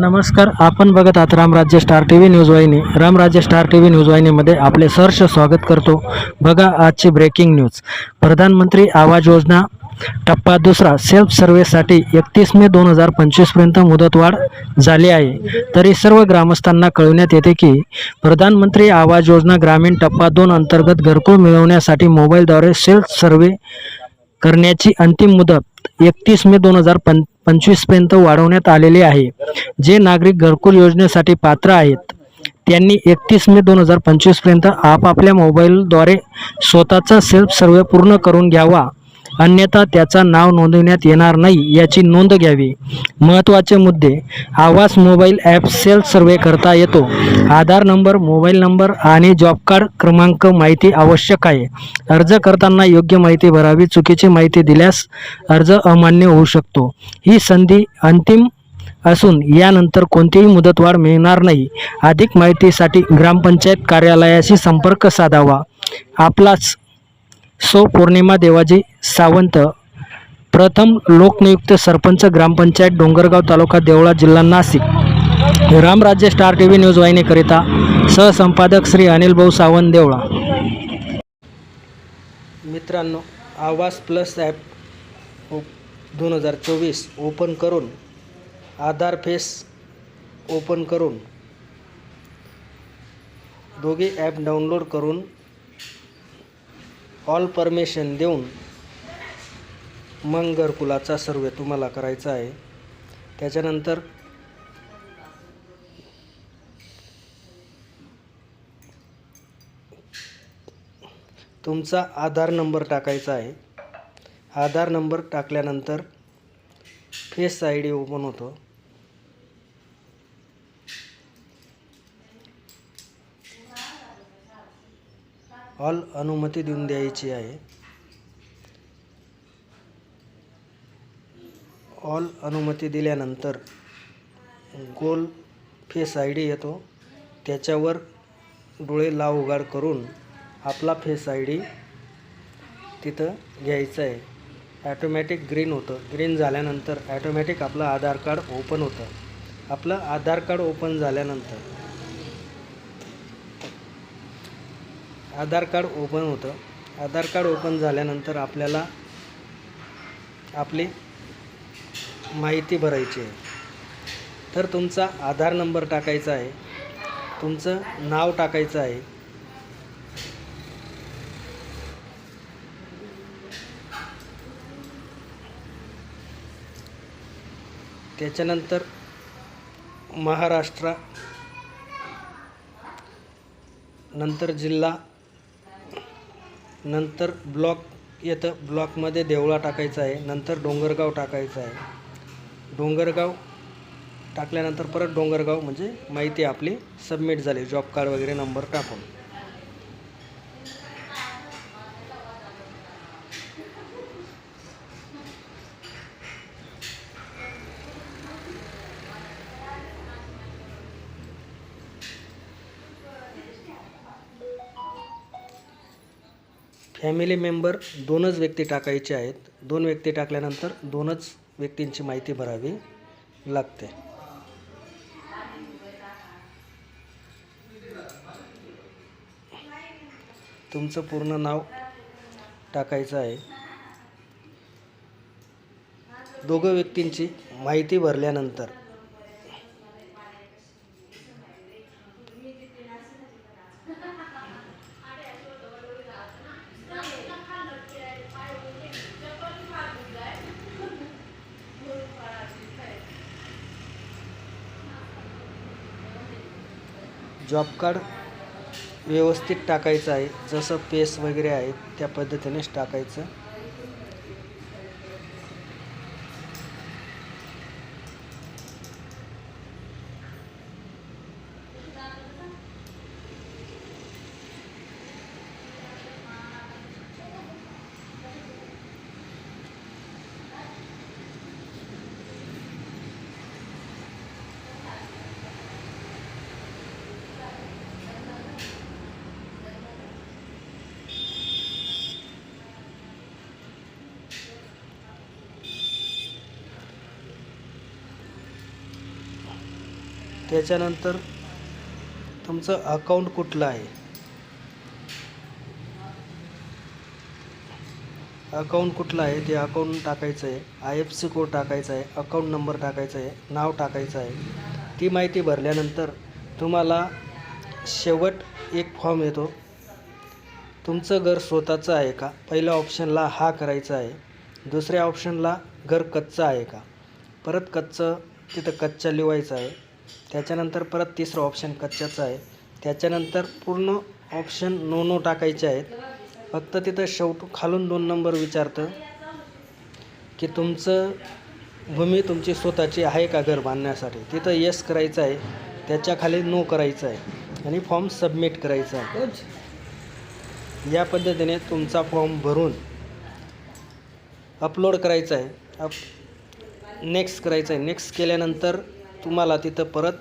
नमस्कार आपण बघत आहात Ramrajya star T V news वाहिनी. Ramrajya star T V news वाहिनीमध्ये आपले सहर्ष स्वागत करतो. बघा आजची ब्रेकिंग न्यूज प्रधानमंत्री आवाज योजना टप्पा दुसरा सेल्फ सर्व्हेसाठी एकतीस मे दोन हजार पंचवीसपर्यंत मुदतवाढ झाली आहे. तरी सर्व ग्रामस्थांना कळविण्यात येते की प्रधानमंत्री आवाज योजना ग्रामीण टप्पा दोन अंतर्गत घरकुल मिळवण्यासाठी मोबाईलद्वारे सेल्फ सर्व्हे करण्याची अंतिम मुदत एकतीस मे दोन हजार पं पंचवीसपर्यंत वाढवण्यात आलेले आहे. जे नागरिक घरकुल योजनेसाठी पात्र आहेत त्यांनी एकतीस मे दोन हजार पंचवीसपर्यंत आपापल्या मोबाईलद्वारे स्वतःचा सेल्फ सर्वे पूर्ण करून घ्यावा. अन्यथा त्याचा नाव नोंदवण्यात येणार नाही याची नोंद घ्यावी. महत्त्वाचे मुद्दे. आवास मोबाईल ॲप सेल सर्वे करता येतो. आधार नंबर मोबाईल नंबर आणि जॉब कार्ड क्रमांक माहिती आवश्यक आहे. अर्ज करताना योग्य माहिती भरावी चुकीची माहिती दिल्यास अर्ज अमान्य होऊ शकतो. ही संधी अंतिम असून यानंतर कोणतीही मुदतवाढ मिळणार नाही. अधिक माहितीसाठी ग्रामपंचायत कार्यालयाशी संपर्क साधावा. आपलाच सो पौर्णिमा देवाजी सावंत प्रथम लोकनियुक्त सरपंच ग्रामपंचायत डोंगरगाव तालुका देवळा जिल्हा Nashik. Ramrajya star T V news वाहिनीकरिता सहसंपादक श्री अनिल भाऊ सावंत देवळा. मित्रांनो आवास प्लस ॲप दोन हजार चोवीस ओपन करून आधार फेस ओपन करून दोघे ॲप डाउनलोड करून ऑल परमिशन देऊन मग घरकुलाचा सर्वे तुम्हाला करायचा आहे. त्याच्यानंतर तुमचा आधार नंबर टाकायचा आहे. आधार नंबर टाकल्यानंतर फेस आय डी ओपन होतो. ऑल अनुमती देऊन द्यायची आहे. ऑल अनुमती दिल्यानंतर गोल फेस आय डी येतो. त्याच्यावर डोळे लाव उघाड करून आपला फेस आय डी तिथं घ्यायचं आहे. ॲटोमॅटिक ग्रीन होतं. ग्रीन झाल्यानंतर ॲटोमॅटिक आपलं आधार कार्ड ओपन होतं. आपलं आधार कार्ड ओपन झाल्यानंतर आधार कार्ड ओपन होतं. आधार कार्ड ओपन झाल्यानंतर आपल्याला आपली माहिती भरायची आहे. तर तुमचा आधार नंबर टाकायचा आहे. तुमचं नाव टाकायचं आहे. त्याच्यानंतर महाराष्ट्र नंतर जिल्हा नंतर ब्लॉक येतं. ब्लॉकमध्ये देवळा टाकायचा आहे. नंतर डोंगरगाव टाकायचं आहे. डोंगरगाव टाकल्यानंतर परत डोंगरगाव म्हणजे माहिती आपली सबमिट झाली. जॉब कार्ड वगैरे नंबर टाकून. फॅमिली मेंबर दोनच व्यक्ती टाकायचे आहेत. दोन व्यक्ती टाकल्यानंतर दोनच व्यक्तींची माहिती भरावी लागते. तुमचं पूर्ण नाव टाकायचं आहे. दोघं व्यक्तींची माहिती भरल्यानंतर जॉब कार्ड व्यवस्थित टाकायचं आहे जसं पेस वगैरे आहे त्या पद्धतीनेच टाकायचं. त्याच्यानंतर तुमचं अकाउंट कुठलं आहे? अकाउंट कुठलं आहे? ते अकाउंट टाकायचं आहे. आय एफ सी कोड टाकायचा आहे. अकाउंट नंबर टाकायचा आहे. नाव टाकायचं आहे. ती माहिती भरल्यानंतर तुम्हाला शेवट एक फॉर्म येतो. तुमचं घर स्वतःचं आहे का? पहिल्या ऑप्शनला हा करायचा आहे. दुसऱ्या ऑप्शनला घर कच्चं आहे का? परत कच्चं तिथं कच्चा लिवायचं आहे. त्याच्यानंतर परत तिसरं ऑप्शन कच्च्याचं आहे. त्याच्यानंतर पूर्ण ऑप्शन नो नो टाकायचे आहेत. फक्त तिथं शेवट खालून दोन नंबर विचारतं की तुमचं भूमी तुमची स्वतःची आहे का घर बांधण्यासाठी? तिथं येस करायचं आहे. त्याच्याखाली नो करायचं आहे. आणि फॉर्म सबमिट करायचा आहे. या पद्धतीने तुमचा फॉर्म भरून अपलोड करायचा आहे. अप नेक्स्ट करायचं आहे. नेक्स्ट केल्यानंतर तुम्हाला तिथं परत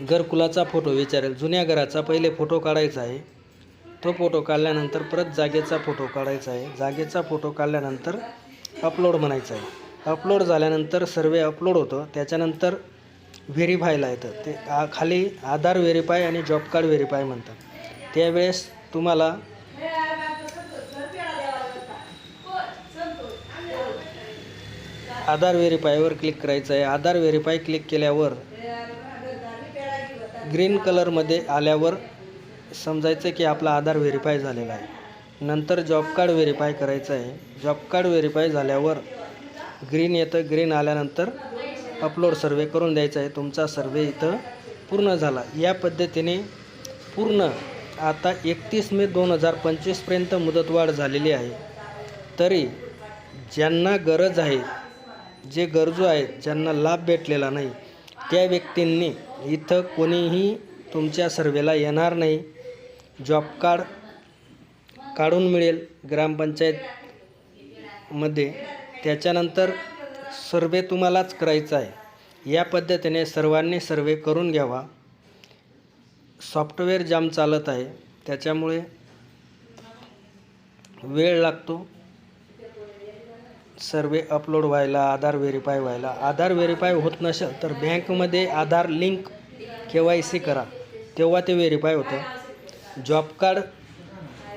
घरकुलाचा फोटो विचारेल. जुन्या घराचा पहिले फोटो काढायचा आहे. तो फोटो काढल्यानंतर परत जागेचा फोटो काढायचा आहे. जागेचा फोटो काढल्यानंतर अपलोड म्हणायचा आहे. अपलोड झाल्यानंतर सर्वे अपलोड होतं. त्याच्यानंतर व्हेरीफायला येतं. ते आ खाली आधार व्हेरीफाय आणि जॉब कार्ड व्हेरीफाय म्हणतात. त्यावेळेस तुम्हाला आधार व्हेरीफायवर क्लिक करायचं आहे. आधार व्हेरीफाय क्लिक केल्यावर ग्रीन कलरमध्ये आल्यावर समजायचं की आपला आधार व्हेरीफाय झालेला आहे. नंतर जॉब कार्ड व्हेरीफाय करायचं आहे. जॉब कार्ड व्हेरीफाय झाल्यावर ग्रीन येतं. ग्रीन आल्यानंतर अपलोड सर्वे करून द्यायचा आहे. तुमचा सर्वे इथं पूर्ण झाला. या पद्धतीने पूर्ण आता एकतीस मे दोन हजार पंचवीसपर्यंत मुदतवाढ झालेली आहे. तरी ज्यांना गरज आहे जे गरजू आहेत ज्यांना लाभ भेटलेला नाही त्या व्यक्तींनी इथं कोणीही तुमच्या सर्वेला येणार नाही. जॉब कार्ड काढून मिळेल ग्रामपंचायतमध्ये. त्याच्यानंतर सर्वे तुम्हालाच करायचा आहे. या पद्धतीने सर्वांनी सर्वे करून घ्यावा. सॉफ्टवेअर जाम चालत आहे. त्याच्यामुळे वेळ लागतो. सर्वे अपलोड व्हायला आधार व्हेरीफाय व्हायला. आधार व्हेरीफाय होत नसेल तर बँकमध्ये Aadhaar link K Y C करा. तेव्हा ते व्हेरीफाय होतं. जॉब कार्ड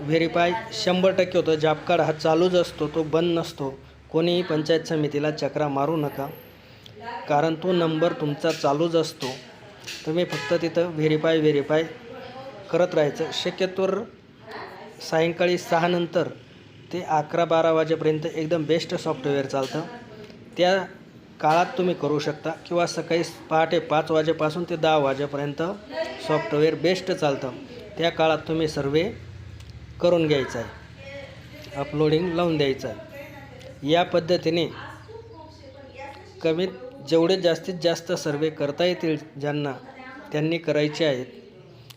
व्हेरीफाय शंभर टक्के होतं. जॉब कार्ड हा चालूच असतो तो बंद नसतो. कोणीही पंचायत समितीला चक्रा मारू नका. कारण तो नंबर तुमचा चालूच असतो. तुम्ही फक्त तिथं व्हेरीफाय व्हेरीफाय करत राहायचं. शक्यतोवर सायंकाळी सहानंतर ते अकरा बारा वाजेपर्यंत एकदम बेस्ट सॉफ्टवेअर चालतं. त्या काळात तुम्ही करू शकता किंवा सकाळी पहाटे पाच वाजेपासून ते दहा वाजेपर्यंत सॉफ्टवेअर बेस्ट चालतं. त्या काळात तुम्ही सर्वे करून घ्यायचा आहे. अपलोडिंग लावून द्यायचं आहे. या पद्धतीने कमीत जेवढे जास्तीत जास्त सर्वे करता येतील ज्यांना त्यांनी करायचे आहेत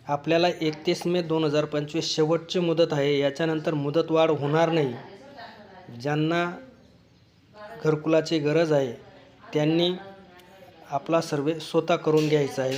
आपल्याला एकतीस मे दोन हजार पंचवीस शेवटची मुदत आहे. याच्यानंतर मुदतवाढ होणार नाही. ज्यांना घरकुलाची गरज आहे त्यांनी आपला सर्वे स्वतः करून घ्यायचा आहे.